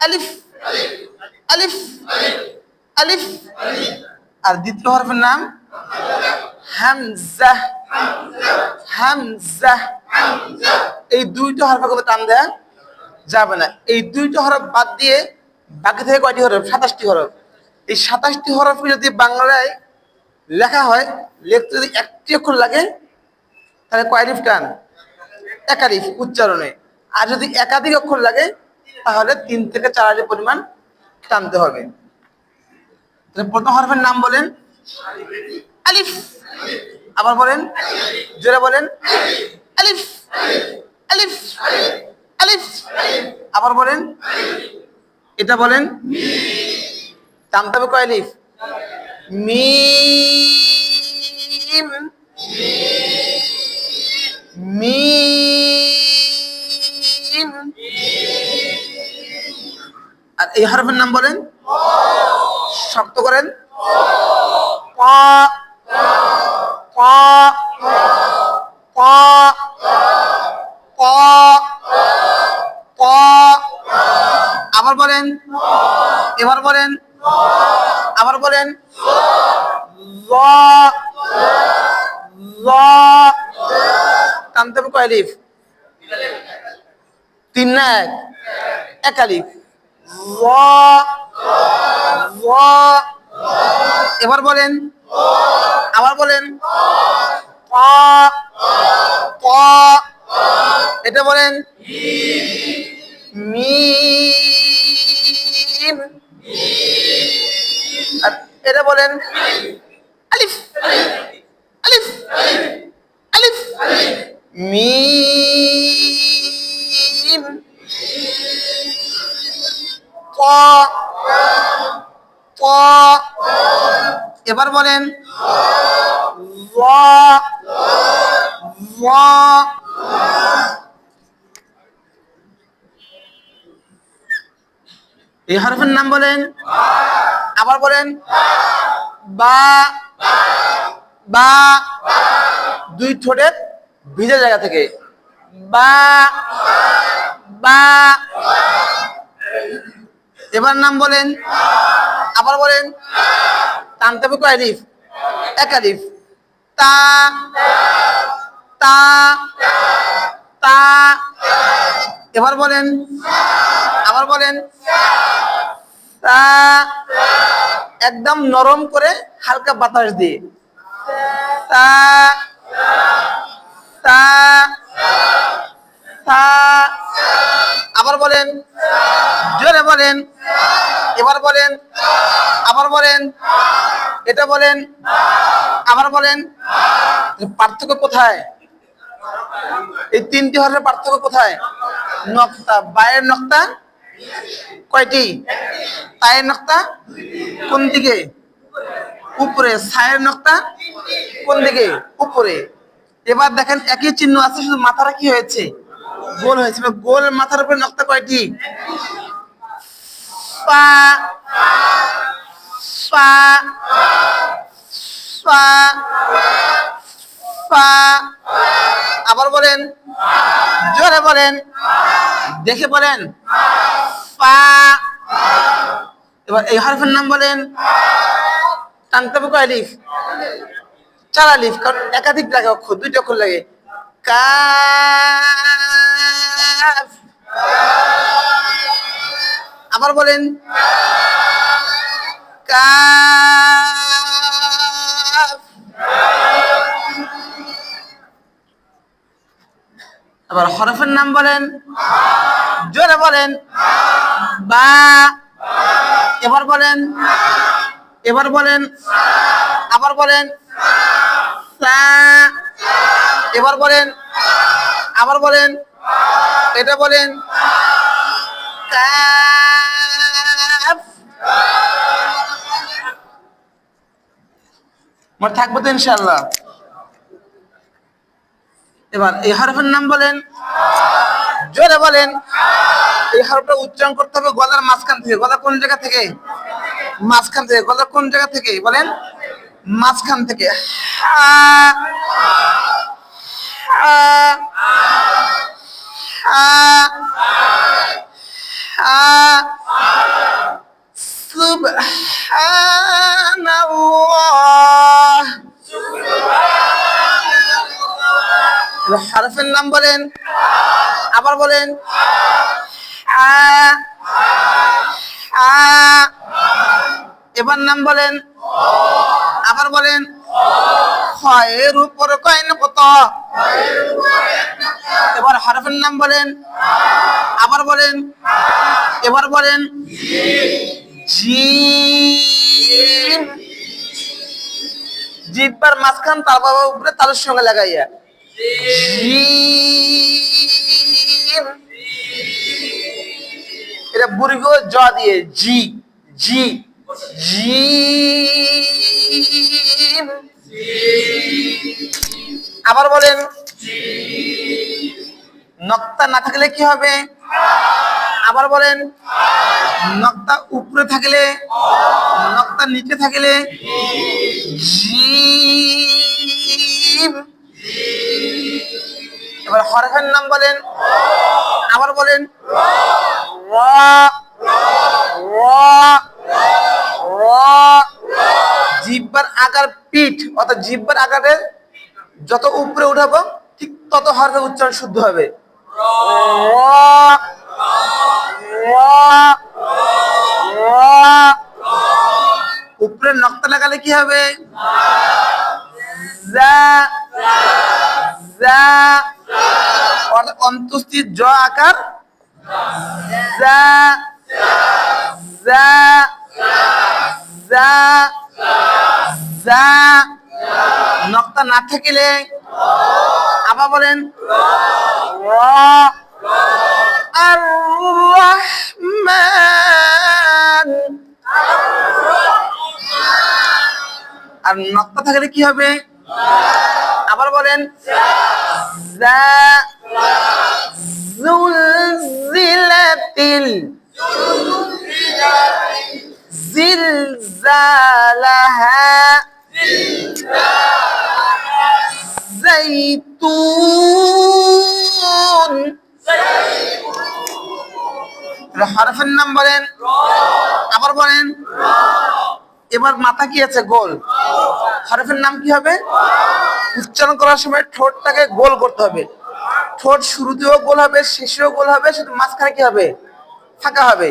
আলিফ আলিফ আলিফ। আর দ্বিতীয় হরফের নাম? হামজা। হামজা। এই দুইটা হরফে কত টান দেয়া? যাবে না। এই দুইটা হরফ বাদ দিয়ে বাকি থেকে কয়টি হরফ? সাতাশটি হরফ। এই সাতাশটি হরফকে যদি বাংলায় লেখা হয়, লিখতে যদি একটি অক্ষর লাগে, তাহলে কয়রিফ টান? একারিফ উচ্চারণে। আর যদি একাধিক অক্ষর লাগে তাহলে তিন থেকে চার আলিফ পরিমাণ টানতে হবে। প্রথম হরফের নাম বলেন। আলিফ। আবার বলেন, জোরে বলেন। আলিফ। আলিফ। আলিফ। আবার বলেন, এটা বলেন, টানতে হবে কয় আলিফ মিম এই হরফের নাম বলেন? শক্ত করেন। আবার বলেন। এবার বলেন। আবার বলেন। টানতে হবে কয় আলিফ তিন না এক। এক আলিফ। এবার বলেন। আবার বলেন। এটা বলেন। মিম। এটা বলেন। আলিফ। আলিফ। আলিফ। মিম। এবার বলেন। এই হরফের নাম বলেন। আবার বলেন। বা। বা। দুই ঠোঁটের ভিজে জায়গা থেকে। বা। বা। এবার নাম বলেন। আবার বলেন। টানতে হবে কয় আলিফ এক আলিফ তা তা তা। এবার বলেন। আবার বলেন। তা, একদম নরম করে হালকা বাতাস দিয়ে। তা তা তা। আবার বলেন। জোরে বলেন। এবার বলেন। আবার বলেন। এটা বলেন, আবার বলেন, পার্থক্য কোথায়? এই তিনটি হরফের পার্থক্য কোথায়? নক্তা, বায়ের নক্তা, কয়টি? তায়ের নক্তা, কোন দিকে? উপরে সায়ের নক্তা, কোন দিকে? উপরে। এবার দেখেন, একই চিহ্ন আছে, শুধু মাথাটা কি হয়েছে? গোল হয়েছে। গোল মাথার উপরে নক্তা কয়টি? পা। পা পা পা আবার বলেন। জোরে বলেন। দেখে বলেন। পা এবার এই হরফের নাম বলেন। টানতে হবে কয় লিফ? চার আলিফ কারণ একাধিক লাগে অক্ষর দুইটা অক্ষর লাগে। আবার বলেন। আবার হরফের নাম বলেন। জোরে বলেন। বা। এবার বলেন। এবার বলেন। আবার বলেন। এবার বলেন। আবার বলেন। এটা বলেন। কাফ। মনে থাকব তো ইনশাল্লাহ এবার এই হরফের নাম বলেন। জোরে বলেন। এই হরফটা উচ্চারণ করতে হবে গলার মাঝখান থেকে। গলা কোন জায়গা থেকে? মাঝখান থেকে। গলা কোন জায়গা থেকে? বলেন। মাঝখান থেকে। হা। হা। হা। হা। সুবহানাল্লাহ এবার হরফের নাম বলেন। আবার বলেন। এবার নাম বলেন। আবার বলেন। ক্ষয়ের উপর কয়েন কত? এবার হরফের নাম বলেন। আবার বলেন। এবার বলেন। জিব্বার মাঝখান তার বাবা উপরে তালের সঙ্গে লাগাইয়া। এটা বুড়িগ জ দিয়ে জি জি জিম আবার বলেন, নক্তা না থাকলে কি হবে? আবার বলেন, নক্তা উপরে থাকলে, নক্তা নিচে থাকলে জিম এবার হরফের নাম বলেন। আবার বলেন। র। জিব্বার আকার পিঠ, অর্থাৎ জিব্বার আকারে যত উপরে উঠাবো, ঠিক তত হরফের উচ্চারণ শুদ্ধ হবে। উপরে নক্তা লাগালে কি হবে? যা যা অর্থাৎ অন্তস্থিত জ আকার যা যা যা যা নক্তা না থাকিলে আবার বলেন আর রহমান আর নক্তা থাকলে কি হবে? আবার বলেন জুলজিলাতিল জিলজালাহা জাইতুন হরফের নাম বলেন। আবার বলেন। এবার মাথা কি আছে? গোল। হরফের নাম কি হবে? উচ্চারণ করার সময় ঠোঁটটাকে গোল করতে হবে। ঠোঁট শুরুতেও গোল হবে, শেষেও গোল হবে শুধু মাঝখানে কি হবে? ফাঁকা হবে।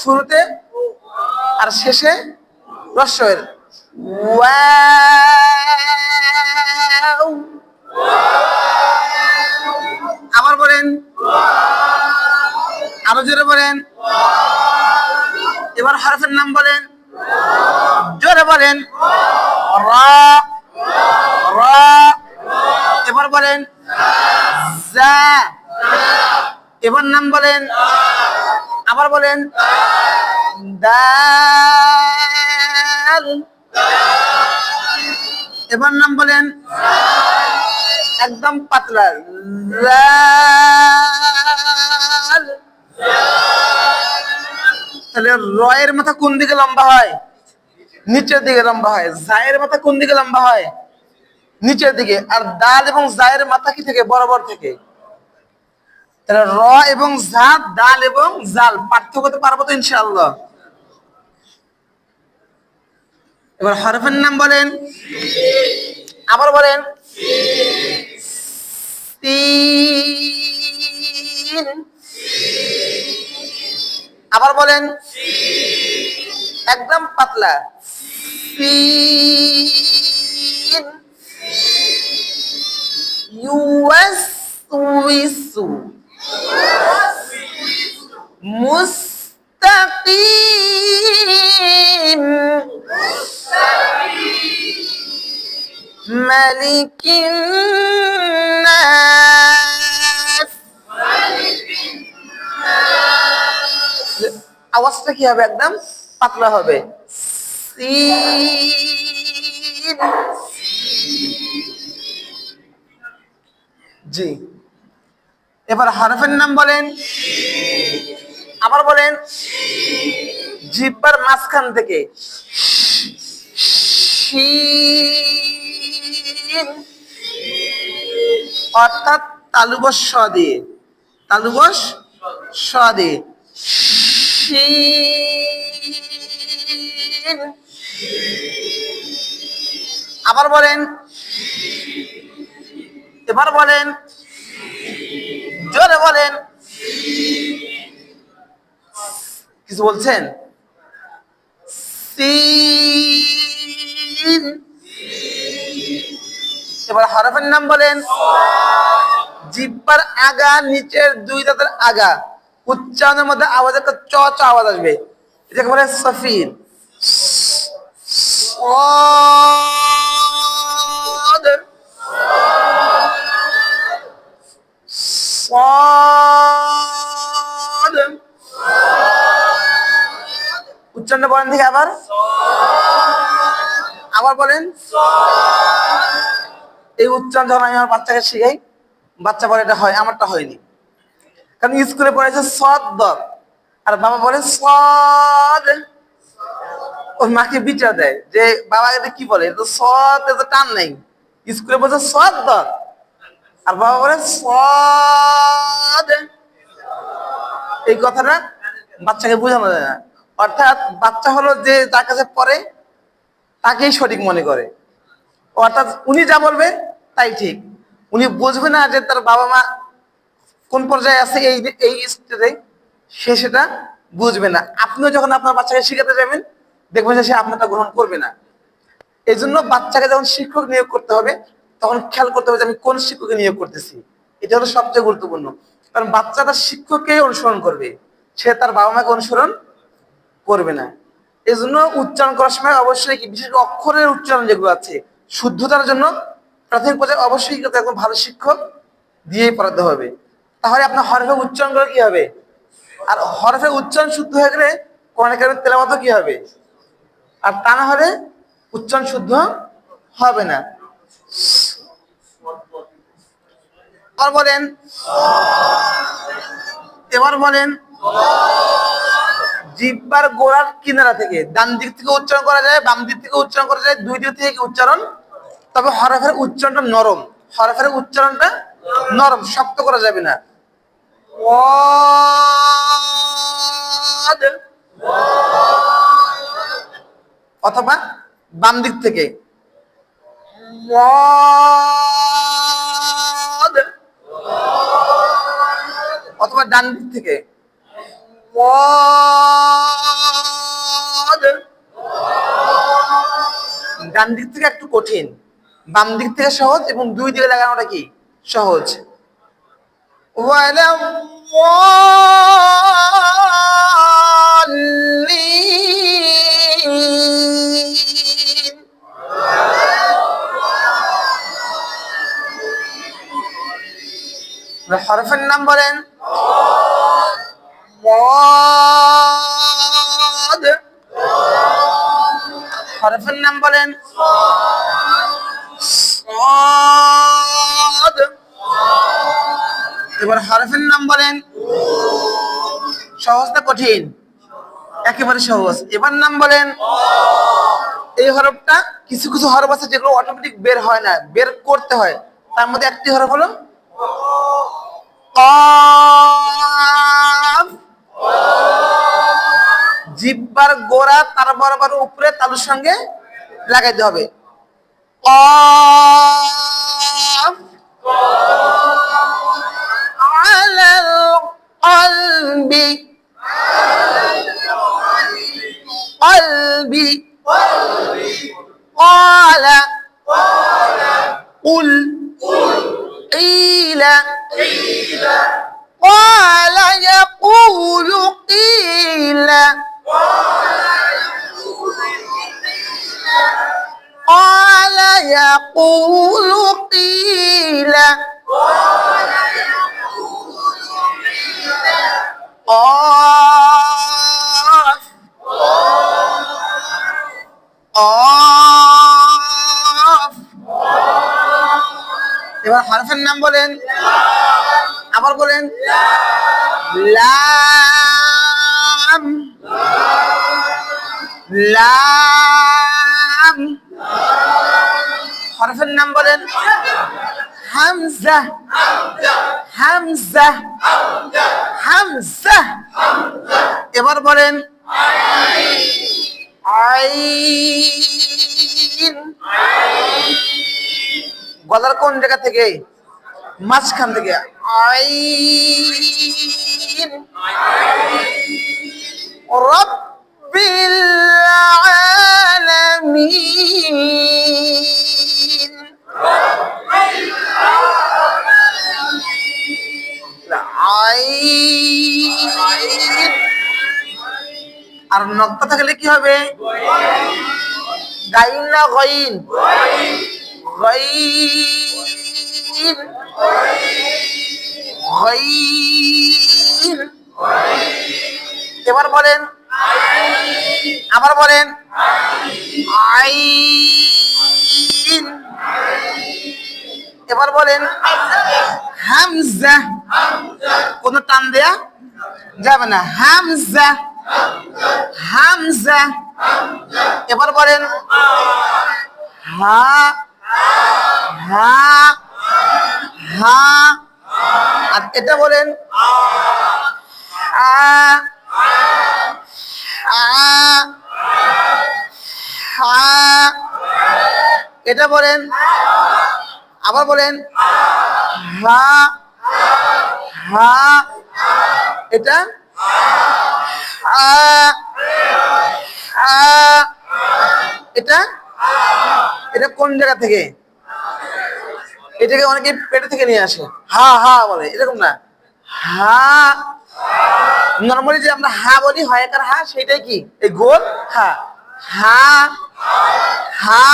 শুরুতে আর শেষে রস্যের ওয়াও। জোরে বলেন। এবার হরফের নাম বলেন। জোরে বলেন। এবার বলেন। এবার নাম বলেন। আবার বলেন। এবার নাম বলেন। একদম পাতলা। তাহলে রয়ের মাথা কোন দিকে লম্বা হয়? নিচের দিকে লম্বা হয়। জায়ের মাথা কোন দিকে লম্বা হয়? নিচের দিকে। আর দাল এবং জায়ের মাথা কি থেকে? বরাবর থেকে। তাহলে র এবং জা দাল এবং জাল পার্থক্য করতে পারব তো এবার হরফের নাম বলেন। আবার বলেন। তিন আবার বলেন একদম পাতলা। সিন। ইউয়াসউইসু মুস্তাকিম। মালিকিন নাস আওয়াজটা কি হবে একদম? পাতলা হবে। জি। এবার হরফের নাম বলেন। আবার বলেন। জিব্বার মাঝখান থেকে। অর্থাৎ তালুবস স দিয়ে। তালুবস স দিয়ে। শিন আবার বলেন। এবার বলেন। জোরে বলেন। কিছু বলছেন? এবার হরফের নাম বলেন। জিব্বার আগা, নিচের দুই দাঁতের আগা। উচ্চারণের মধ্যে আওয়াজ একটা চ চ আওয়াজ আসবে। এটাকে বলে সফির উচ্চারণ বলেন দেখি আবার। আবার বলেন। এই উচ্চারণ যখন আমি আমার বাচ্চাকে শিখাই, বাচ্চা বলে এটা হয়, আমারটা হয়নি। কারণ স্কুলে পড়েছে সদ আর বাবা বলে সদ। ওর মাকে বিচার দেয় যে বাবা এটা কি বলে? এটা সদ এটা টান নেই। স্কুলে বলছে সদ আর বাবা বলে সদ। এই কথাটা বাচ্চাকে বোঝানো যায় না। অর্থাৎ বাচ্চা হলো যে যার কাছে পড়ে, তাকেই সঠিক মনে করে। অর্থাৎ উনি যা বলবে, তাই ঠিক। উনি বুঝবে না যে তার বাবা মা কোন পর্যায়ে আছে এই এই স্টেজে, সে সেটা বুঝবে না। আপনিও যখন আপনার বাচ্চাকে শিখাতে যাবেন, দেখবেন যে সে আপনারটা গ্রহণ করবে না। এই জন্য বাচ্চাকে যখন শিক্ষক নিয়োগ করতে হবে, তখন খেয়াল করতে হবে যে আমি কোন শিক্ষককে নিয়োগ করতেছি। এটা হলো সবচেয়ে গুরুত্বপূর্ণ। কারণ বাচ্চাটা শিক্ষককেই অনুসরণ করবে, সে তার বাবা মাকে অনুসরণ করবে না। এই জন্য উচ্চারণ করার সময় অবশ্যই কি, বিশেষ করে অক্ষরের উচ্চারণ যেগুলো আছে, শুদ্ধতার জন্য প্রাথমিক পর্যায়ে অবশ্যই একজন ভালো শিক্ষক দিয়েই পড়াতে হবে। তাহলে আপনার হরফে উচ্চারণ করে কি হবে? আর হরফে উচ্চারণ শুদ্ধ হয়ে গেলে কোরআন কারিমের তেলাওয়াতও কি হবে? আর তা না হলে উচ্চারণ শুদ্ধ হবে না। এবার বলেন এবার বলেন, জিব্বার গোড়ার কিনারা থেকে ডান দিক থেকে উচ্চারণ করা যায়, বাম দিক থেকে উচ্চারণ করা যায়, দুই দিক থেকে উচ্চারণ? তবে হরফের উচ্চারণটা নরম। হরফের উচ্চারণটা নরম, শক্ত করা যাবে না। ওয়াদ। অথবা বাম দিক থেকে। অথবা ডান দিক থেকে। ডান দিক থেকে একটু কঠিন বাম দিক থেকে সহজ এবং দুই দিকে লাগানোটা কি সহজ ولا الضالين بحرف النمبر ضاد. حرف النمبر صاد. এবার হরফের নাম বলেন। সহজ না কঠিন? একেবারে সহজ। এবার নাম বলেন। এই হরফটা কিছু কিছু হরফ আছে যেগুলো অটোমেটিক বের হয় না, বের করতে হয়। তার মধ্যে একটি হরফ হলো জিব্বার গোড়া তার বরাবর উপরে তালুর সঙ্গে লাগাইতে হবে। হরফের নাম বলেন। আবার বলেন, লাম। লাম। হরফের নাম বলেন, হামজা। হামজা। হামজা। এবার বলেন, আইন। গলার কোন জায়গা থেকে? মাঝখান থেকে। আইন। আর নক্তা থাকলে কি হবে? গাইন না গইন? গইন গইন এবার বলেন আবার বলেন আইন এবার বলেন হামজা কোন টান দেয়া যাবে না হামজা হামজা এবার বলেন হা আর এটা বলেন এটা বলেন আবার বলেন হা হা এটা এটা এটা কোন জায়গা থেকে? এটাকে অনেকে পেটে থেকে নিয়ে আসে। হা হা বলে, এরকম না। হা নর্মালি যে আমরা হা বলি, হয় একার হা সেটাই কি? এই গোল? হা। হা হা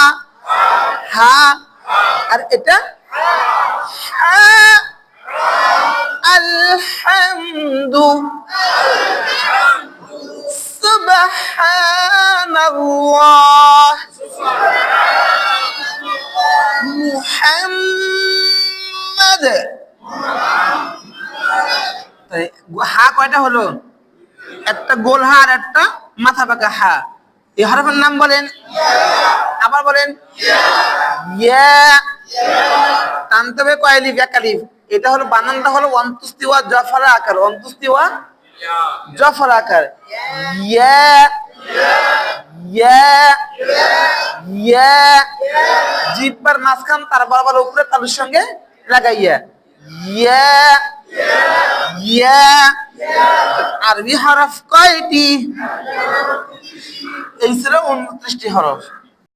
হা। আর এটা? আলহামদু। সুবহানাল্লাহ। মুহাম্মদ। হা কয়টা হলো? একটা গোল হা আর একটা মাথা পাকা হা। এই হরফের নাম বলেন? আবার বলেন? টানতে হবে কয় লিফ? এক লিফ। এটা হলো বানানটা হলো অন্তুস্তিওয়া জফরা আকার। অন্তুস্তিওয়া জফর আকার। ইয়া। জিব্বার মাঝখান তার বরাবর উপরে তালুর সঙ্গে লাগাইয়া। ইয়া ইয়া আরবি হরফ কয়টি? এই ছিল উনত্রিশটি হরফ।